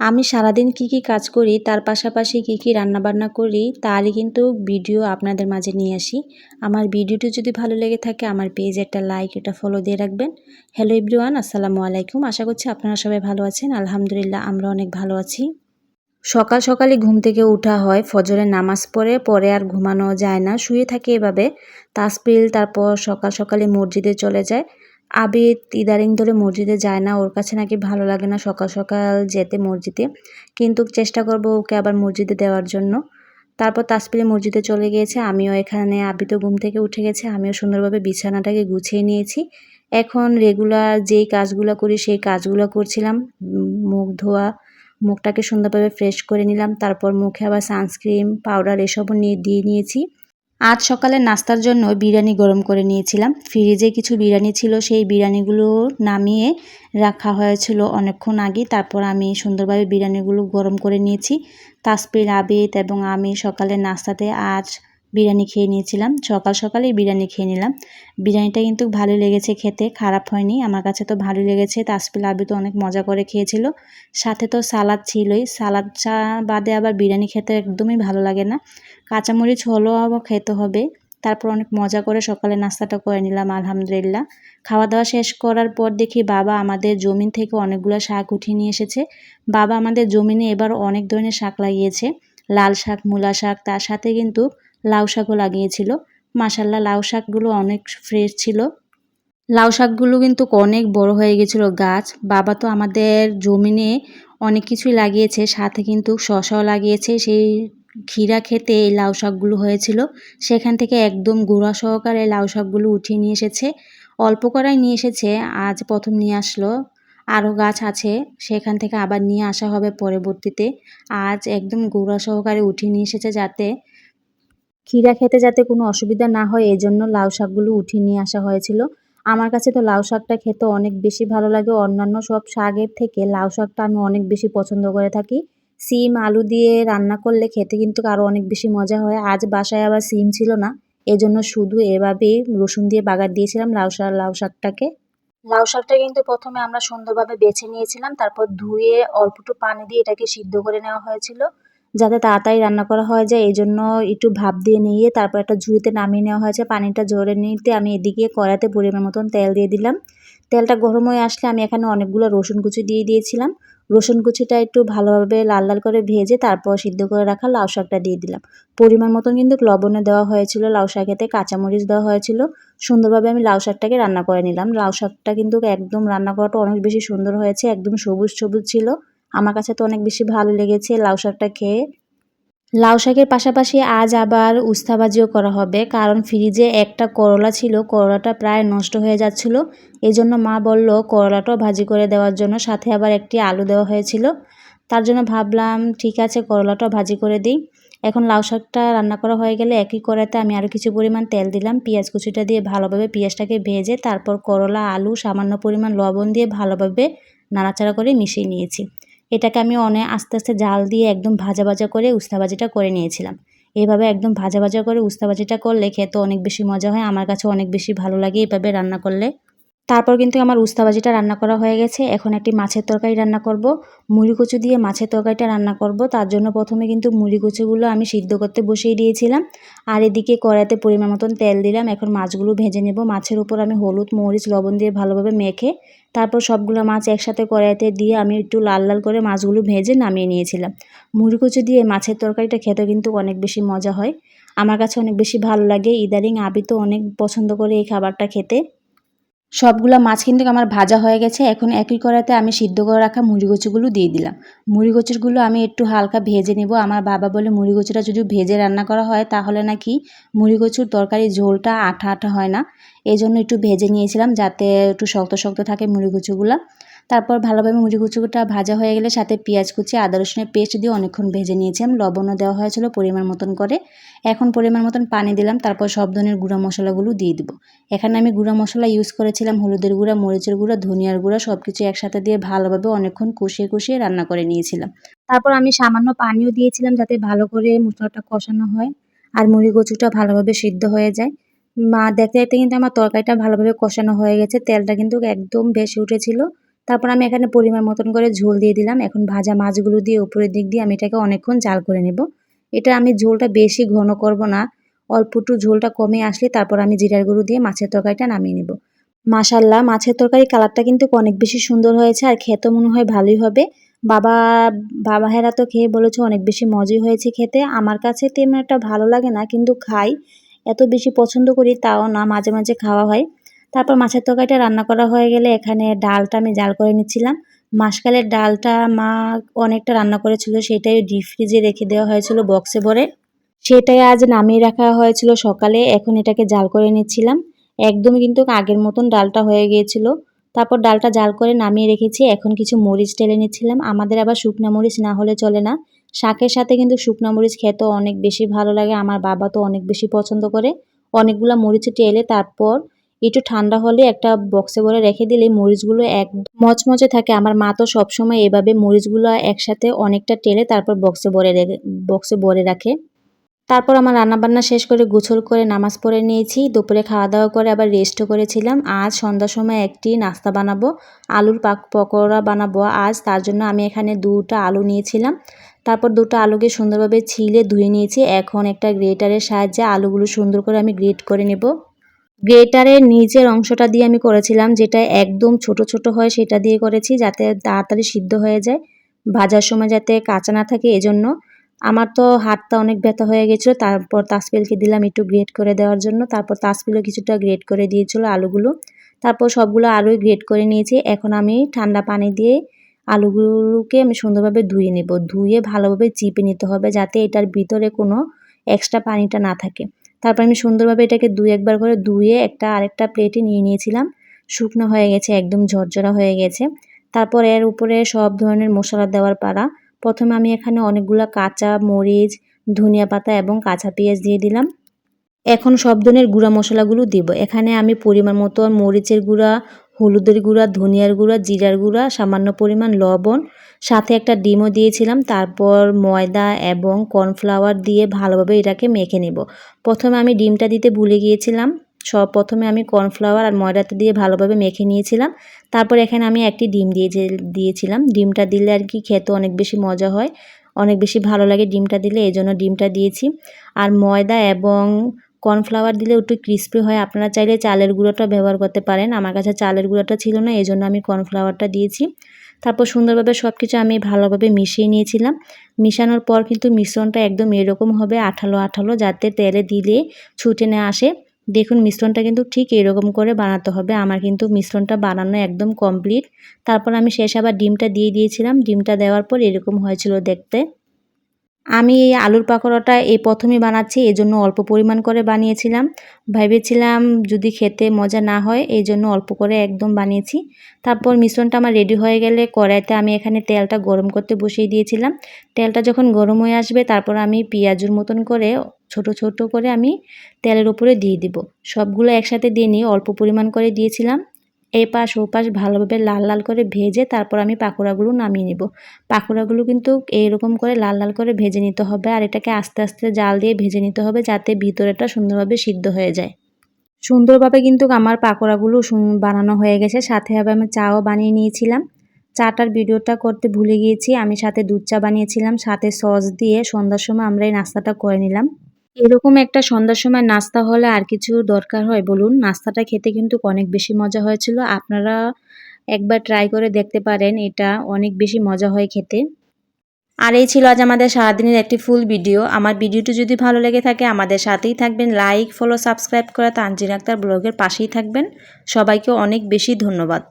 আমি সারাদিন কি কি কাজ করি, তার পাশাপাশি কি কি রান্নাবান্না করি, তারই কিন্তু ভিডিও আপনাদের মাঝে নিয়ে আসি। আমার ভিডিওটি যদি ভালো লেগে থাকে, আমার পেজ একটা লাইক এটা ফলো দিয়ে রাখবেন। হ্যালো এভরিওয়ান আসসালামু আলাইকুম। আশা করছি আপনারা সবাই ভালো আছেন। আলহামদুলিল্লাহ, আমরা অনেক ভালো আছি। সকাল সকালে ঘুম থেকে উঠা হয়, ফজরের নামাজ পড়ে, পরে আর ঘুমানো যায় না। শুয়ে থাকে এভাবে। তাসপিল তারপর সকাল সকালে মসজিদে চলে যায়। আবিদ ইদারিং ধরে মসজিদে যায় না, ওর কাছে নাকি ভালো লাগে না সকাল সকাল যেতে মসজিদে। কিন্তু চেষ্টা করব ওকে আবার মসজিদে দেওয়ার জন্য। তারপর তাসপিলে মসজিদে চলে গিয়েছে, আমিও এখানে, আবিদও ঘুম থেকে উঠে গেছে, আমিও সুন্দরভাবে বিছানাটাকে গুছিয়ে নিয়েছি। এখন রেগুলার যেই কাজগুলো করি, সেই কাজগুলো করছিলাম। মুখ ধোয়া, মুখটাকে সুন্দরভাবে ফ্রেশ করে নিলাম। তারপর মুখে আবার সানস্ক্রিন পাউডার এসবও নিয়ে, দিয়ে নিয়েছি। আজ সকালে নাস্তার জন্য বিরিয়ানি গরম করে নিয়েছিলাম। ফ্রিজে কিছু বিরিয়ানি ছিল, সেই বিরিয়ানিগুলো নামিয়ে রাখা হয়েছিল অনেকক্ষণ আগে। তারপর আমি সুন্দরভাবে বিরিয়ানিগুলো গরম করে নিয়েছি। তাসপির আবিদ এবং আমি সকালে নাস্তাতে আজ বিরিয়ানি খেয়ে নিয়েছিলাম। সকাল সকালেই বিরিয়ানি খেয়ে নিলাম। বিরিয়ানিটা কিন্তু ভালো লেগেছে খেতে, খারাপ হয়নি। আমার কাছে তো ভালো লেগেছে। তাসপিল আবি তো অনেক মজা করে খেয়েছিল। সাথে তো সালাদ ছিলই। সালাদ চা বাদে আবার বিরিয়ানি খেতে একদমই ভালো লাগে না। কাঁচামরিচ হলেও আবার খেতে হবে। তারপর অনেক মজা করে সকালে নাস্তাটা করে নিলাম, আলহামদুলিল্লাহ। খাওয়া দাওয়া শেষ করার পর দেখি বাবা আমাদের জমিন থেকে অনেকগুলো শাক উঠিয়ে নিয়ে এসেছে। বাবা আমাদের জমিনে এবার অনেক ধরনের শাক লাগিয়েছে। লাল শাক, মূলা শাক, তার সাথে কিন্তু লাউ শাকও লাগিয়েছিল। মাসাল্লাহ লাউ শাকগুলো অনেক ফ্রেশ ছিল। লাউ শাকগুলো কিন্তু অনেক বড় হয়ে গেছিল গাছ। বাবা তো আমাদের জমিনে অনেক কিছুই লাগিয়েছে, সাথে কিন্তু শশাও লাগিয়েছে। সেই ক্ষীরা খেতে এই লাউ শাকগুলো হয়েছিল। সেখান থেকে একদম গুঁড়া সহকারে লাউ শাকগুলো উঠিয়ে নিয়ে এসেছে। অল্প করাই নিয়ে এসেছে, আজ প্রথম নিয়ে আসলো। আরও গাছ আছে, সেখান থেকে আবার নিয়ে আসা হবে পরবর্তীতে। আজ একদম গুঁড়া সহকারে উঠিয়ে নিয়ে এসেছে যাতে ক্ষীরা খেতে যাতে কোনো অসুবিধা না হয় এই জন্য লাউ শাকগুলো উঠিয়ে নিয়ে আসা হয়েছিল। আমার কাছে তো লাউ শাকটা খেতে অনেক বেশি ভালো লাগে। অন্যান্য সব শাকের থেকে লাউ শাকটা আমি অনেক বেশি পছন্দ করে থাকি। সিম, আলু দিয়ে রান্না করলে খেতে কিন্তু আরও অনেক বেশি মজা হয়। আজ বাসায় আবার সিম ছিল না, এজন্য শুধু এভাবেই রসুন দিয়ে বাগার দিয়েছিলাম লাউ শাক, লাউ শাকটাকে। লাউ শাকটা কিন্তু প্রথমে আমরা সুন্দরভাবে বেছে নিয়েছিলাম, তারপর ধুয়ে অল্পটু পানি দিয়ে এটাকে সিদ্ধ করে নেওয়া হয়েছিল। যাতে তাড়াতাড়ি রান্না করা হয়ে যায়। এই জন্য একটু ভাপ দিয়ে নিয়ে তারপর একটা ঝুড়িতে নামিয়ে নেওয়া হয়েছে। পানিটা জোরে নিতে আমি এদিকে কড়াতে পরিমাণ মতন তেল দিয়ে দিলাম। তেলটা গরম হয়ে আসলে আমি এখানে অনেকগুলো রসুন কুচি দিয়ে দিয়েছিলাম। রসুন কুচিটা একটু ভালোভাবে লাল লাল করে ভেজে তারপর সিদ্ধ করে রাখা লাউ শাকটা দিয়ে দিলাম। পরিমাণ মতন কিন্তু লবণে দেওয়া হয়েছিল, লাউ শাকেতে কাঁচামরিচ দেওয়া হয়েছিল। সুন্দরভাবে আমি লাউ শাকটাকে রান্না করে নিলাম। লাউ শাকটা কিন্তু একদম রান্না করাটা অনেক বেশি সুন্দর হয়েছে, একদম সবুজ সবুজ ছিল। আমার কাছে তো অনেক বেশি ভালো লেগেছে লাউ শাকটা খেয়ে। লাউ শাকের পাশাপাশি আজ আবার উস্তাবাজিও করা হবে, কারণ ফ্রিজে একটা করলা ছিল, করলাটা প্রায় নষ্ট হয়ে যাচ্ছিল। এই জন্য মা বলল, করলাটাও ভাজি করে দেওয়ার জন্য সাথে আবার একটি আলু দেওয়া হয়েছিল। তার জন্য ভাবলাম, ঠিক আছে, করলাটাও ভাজি করে দিই। এখন লাউ শাকটা রান্না করা হয়ে গেলে একই কড়াইতে আমি আরও কিছু পরিমাণ তেল দিলাম, পেঁয়াজ কুচিটা দিয়ে ভালোভাবে পেঁয়াজটাকে ভেজে তারপর করলা, আলু, সামান্য পরিমাণ লবণ দিয়ে ভালোভাবে নাড়াচাড়া করে মিশিয়ে নিয়েছি। এটাকে আমি অনেক আস্তে আস্তে জাল দিয়ে একদম ভাজা ভাজা করে উস্তা ভাজিটা করে নিয়েছিলাম। এইভাবে একদম ভাজা ভাজা করে উস্তা ভাজিটা করলে খেতে অনেক বেশি মজা হয়, আমার কাছে অনেক বেশি ভালো লাগে এভাবে রান্না করলে। তারপর কিন্তু আমার উস্তাবাজিটা রান্না করা হয়ে গেছে। এখন একটি মাছের তরকারি রান্না করব। মুড়ি কচু দিয়ে মাছের তরকারিটা রান্না করব। তার জন্য প্রথমে কিন্তু মুড়ি কচুগুলো আমি সিদ্ধ করতে বসিয়ে দিয়েছিলাম। আর এদিকে কড়াইতে পরিমাণ মতন তেল দিলাম। এখন মাছগুলো ভেজে নেব। মাছের উপর আমি হলুদ, মরিচ, লবণ দিয়ে ভালোভাবে মেখে তারপর সবগুলো মাছ একসাথে কড়াইতে দিয়ে আমি একটু লাল লাল করে মাছগুলো ভেজে নামিয়ে নিয়েছিলাম। মুড়ি কচু দিয়ে মাছের তরকারিটা খেতে কিন্তু অনেক বেশি মজা হয়। আমার কাছে অনেক বেশি ভালো লাগে। ইদারিং আবি তো অনেক পছন্দ করে এই খাবারটা খেতে। সবগুলো মাছ কিন্তু আমার ভাজা হয়ে গেছে। এখন একই করাতে আমি সিদ্ধ করে রাখা মুড়ি কচুগুলো দিয়ে দিলাম। মুড়ি কচুরগুলো আমি একটু হালকা ভেজে নেব। আমার বাবা বলে মুড়ি কচুটা যদি ভেজে রান্না করা হয় তাহলে নাকি মুড়ি কচুর তরকারি ঝোলটা আঠা আঠা হয় না। এই জন্য একটু ভেজে নিয়েছিলাম যাতে একটু শক্ত শক্ত থাকে মুড়ি কচুগুলো তারপর ভালোভাবে মুড়ি কুচুটা ভাজা হয়ে গেলে সাথে পেঁয়াজ কুচি, আদা রসুনের পেস্ট দিয়ে অনেকক্ষণ ভেজে নিয়েছিলাম। লবণও দেওয়া হয়েছিল পরিমাণ মতন করে। এখন পরিমাণ মতন পানি দিলাম, তারপর সব ধরনের গুঁড়া মশলাগুলো দিয়ে দেবো। এখানে আমি গুঁড়া মশলা ইউজ করেছিলাম হলুদের গুঁড়া, মরিচের গুঁড়া, ধনিয়ার গুঁড়া সব কিছু একসাথে দিয়ে ভালোভাবে অনেকক্ষণ কষিয়ে কষিয়ে রান্না করে নিয়েছিলাম। তারপর আমি সামান্য পানিও দিয়েছিলাম যাতে ভালো করে মশলাটা কষানো হয় আর মুড়ি কচুটা ভালোভাবে সিদ্ধ হয়ে যায়। মা দেখতে দেখতে কিন্তু আমার তরকারিটা ভালোভাবে কষানো হয়ে গেছে, তেলটা কিন্তু একদম বেশি উঠেছিল। তারপর আমি এখানে পরিমাণ মতন করে ঝোল দিয়ে দিলাম। এখন ভাজা মাছগুলো দিয়ে উপরের দিক দিয়ে আমি এটাকে অনেকক্ষণ জাল করে নেব। এটা আমি ঝোলটা বেশি ঘন করব না। অল্প একটু ঝোলটা কমে আসলে তারপর আমি জিরার গুঁড়ো দিয়ে মাছের তরকারিটা নামিয়ে নেব। মাশাল্লাহ মাছের তরকারি কালারটা কিন্তু অনেক বেশি সুন্দর হয়েছে আর খেতে মনে হয় ভালোই হবে। বাবা বাবা হেরা তো খেয়ে বলেছে অনেক বেশি মজাই হয়েছে খেতে। আমার কাছে তেমন একটা ভালো লাগে না, কিন্তু খাই। এত বেশি পছন্দ করি তাও না, মাঝে মাঝে খাওয়া হয়। তারপর মাছের তরকারিটা রান্না করা হয়ে গেলে এখানে ডালটা আমি জাল করে নিচ্ছিলাম। মাসকালের ডালটা মা অনেকটা রান্না করেছিল, সেটাই ডিপ ফ্রিজে রেখে দেওয়া হয়েছিল বক্সে ভরে। সেটাই আজ নামিয়ে রাখা হয়েছিল সকালে, এখন এটাকে জাল করে নিচ্ছিলাম। একদমই কিন্তু আগের মতন ডালটা হয়ে গিয়েছিল। তারপর ডালটা জাল করে নামিয়ে রেখেছি, এখন কিছু মরিচ টেলে নিচ্ছিলাম। আমাদের আবার শুকনা মরিচ না হলে চলে না। শাকের সাথে কিন্তু শুকনা মরিচ খেতে অনেক বেশি ভালো লাগে, আমার বাবা তো অনেক বেশি পছন্দ করে। অনেকগুলো মরিচ টেলে তারপর একটু ঠান্ডা হলে একটা বক্সে ভরে রেখে দিলে মরিচগুলো এক মচমচে থাকে। আমার মা তো সবসময় এভাবে মরিচগুলো একসাথে অনেকটা টেলে তারপর বক্সে ভরে রেখে বক্সে ভরে রাখে। তারপর আমার রান্নাবান্না শেষ করে গোছল করে নামাজ পড়ে নিয়েছি। দুপুরে খাওয়া দাওয়া করে আবার রেস্টও করেছিলাম। আজ সন্ধ্যার সময় একটি নাস্তা বানাবো। আলুর পাক পকোড়া বানাবো। আজ তার জন্য আমি এখানে দুটা আলু নিয়েছিলাম। তারপর দুটো আলুকে সুন্দরভাবে ছিলে ধুয়ে নিয়েছি। এখন একটা গ্রেটারের সাহায্যে আলুগুলো সুন্দর করে আমি গ্রেট করে নেব। গ্রেটারের নিচের অংশটা দিয়ে আমি করেছিলাম, যেটা একদম ছোট ছোট হয় সেটা দিয়ে করেছি যাতে তাড়াতাড়ি সিদ্ধ হয়ে যায়, ভাজার সময় যাতে কাঁচা না থাকে এজন্য। আমার তো হাতটা অনেক ব্যথা হয়ে গেছিল, তারপর তাসপিলকে দিলাম একটু গ্রেট করে দেওয়ার জন্য, তারপর তাসপিলও কিছুটা গ্রেট করে দিয়েছিল আলুগুলো। তারপর সবগুলো আলুই গ্রেট করে নিয়েছি, এখন আমি ঠান্ডা পানি দিয়ে আলুগুলোকে আমি সুন্দরভাবে ধুয়ে নেব, ধুয়ে ভালোভাবে চিপে নিতে হবে যাতে এটার ভিতরে কোনো এক্সট্রা পানিটা না থাকে। তারপর আমি সুন্দরভাবে এটাকে দুই একবার করে ধুয়ে একটা আরেকটা প্লেটে নিয়ে নিয়েছিলাম। শুকনো হয়ে গেছে, একদম ঝরঝরা হয়ে গেছে। তারপর এর উপরে সব ধরনের মশলা দেওয়ার পাড়া প্রথমে আমি এখানে অনেকগুলো কাঁচা মরিচ, ধনিয়া পাতা এবং কাঁচা পেঁয়াজ দিয়ে দিলাম। এখন সব ধরনের গুঁড়া মশলাগুলো দিব। এখানে আমি পরিমাণ মতো মরিচের গুঁড়া হলুদের গুঁড়া, ধনিয়ার গুঁড়া, জিরার গুঁড়া, সামান্য পরিমাণ লবণ, সাথে একটা ডিমও দিয়েছিলাম। তারপর ময়দা এবং কর্নফ্লাওয়ার দিয়ে ভালোভাবে এটাকে মেখে নেব। প্রথমে আমি ডিমটা দিতে ভুলে গিয়েছিলাম। সব প্রথমে আমি কর্নফ্লাওয়ার আর ময়দাটা দিয়ে ভালোভাবে মেখে নিয়েছিলাম। তারপর এখানে আমি একটি ডিম দিয়ে দিয়েছিলাম। ডিমটা দিলে আর কি খেতে অনেক বেশি মজা হয়, অনেক বেশি ভালো লাগে ডিমটা দিলে এই জন্য ডিমটা দিয়েছি। আর ময়দা এবং কর্নফ্লাওয়ার দিলে একটু ক্রিস্পি হয়। আপনারা চাইলে চালের গুঁড়োটা ব্যবহার করতে পারেন। আমার কাছে চালের গুঁড়োটা ছিল না এই জন্য আমি কর্নফ্লাওয়ারটা দিয়েছি। তারপর সুন্দরভাবে সব কিছু আমি ভালোভাবে মিশিয়ে নিয়েছিলাম। মিশানোর পর কিন্তু মিশ্রণটা একদম এরকম হবে, আঠালো আঠালো, যাতে তেলে দিলে ছুটে না আসে। দেখুন, মিশ্রণটা কিন্তু ঠিক এরকম করে বানাতে হবে। আমার কিন্তু মিশ্রণটা বানানো একদম কমপ্লিট। তারপর আমি শেষ আবার ডিমটা দিয়ে দিয়েছিলাম। ডিমটা দেওয়ার পর এরকম হয়েছিল দেখতে। আমি এই আলুর পাকোড়াটা এই প্রথমে বানাচ্ছি এই জন্য অল্প পরিমাণ করে বানিয়েছিলাম। ভেবেছিলাম যদি খেতে মজা না হয় এই জন্য অল্প করে একদম বানিয়েছি। তারপর মিশ্রণটা আমার রেডি হয়ে গেলে কড়াইতে আমি এখানে তেলটা গরম করতে বসিয়ে দিয়েছিলাম। তেলটা যখন গরম হয়ে আসবে, তারপর আমি পেঁয়াজুর মতন করে ছোট ছোট করে আমি তেলের উপরে দিয়ে দিব। সবগুলো একসাথে দিয়ে নিয়ে অল্প পরিমাণ করে দিয়েছিলাম। এই ওপাশ ভালোভাবে লাল লাল করে ভেজে তারপর আমি পাকোড়াগুলো নামিয়ে নিব। পাকোড়াগুলো কিন্তু এইরকম করে লাল লাল করে ভেজে নিতে হবে আর এটাকে আস্তে আস্তে জাল দিয়ে ভেজে নিতে হবে যাতে ভিতরেটা সুন্দরভাবে সিদ্ধ হয়ে যায়। সুন্দরভাবে কিন্তু আমার পাকোড়াগুলো বানানো হয়ে গেছে। সাথে হবে আমি চাও বানিয়ে নিয়েছিলাম। চাটার ভিডিওটা করতে ভুলে গিয়েছি। আমি সাথে দুধ চা বানিয়েছিলাম। সাথে সস দিয়ে সন্ধ্যার সময় আমরা এই নাস্তাটা করে নিলাম। এরকম একটা সন্ধ্যার সময় নাস্তা হলে আর কিছু দরকার হয়? বলুন, নাস্তাটা খেতে কিন্তু অনেক বেশি মজা হয়েছিল। আপনারা একবার ট্রাই করে দেখতে পারেন, এটা অনেক বেশি মজা হয় খেতে। আর এই ছিল আজ আমাদের সারাদিনের একটি ফুল ভিডিও আমার ভিডিওটি যদি ভালো লেগে থাকে, আমাদের সাথেই থাকবেন। লাইক ফলো সাবস্ক্রাইব করা তানজিন আক্তার ব্লগের পাশেই থাকবেন। সবাইকে অনেক বেশি ধন্যবাদ।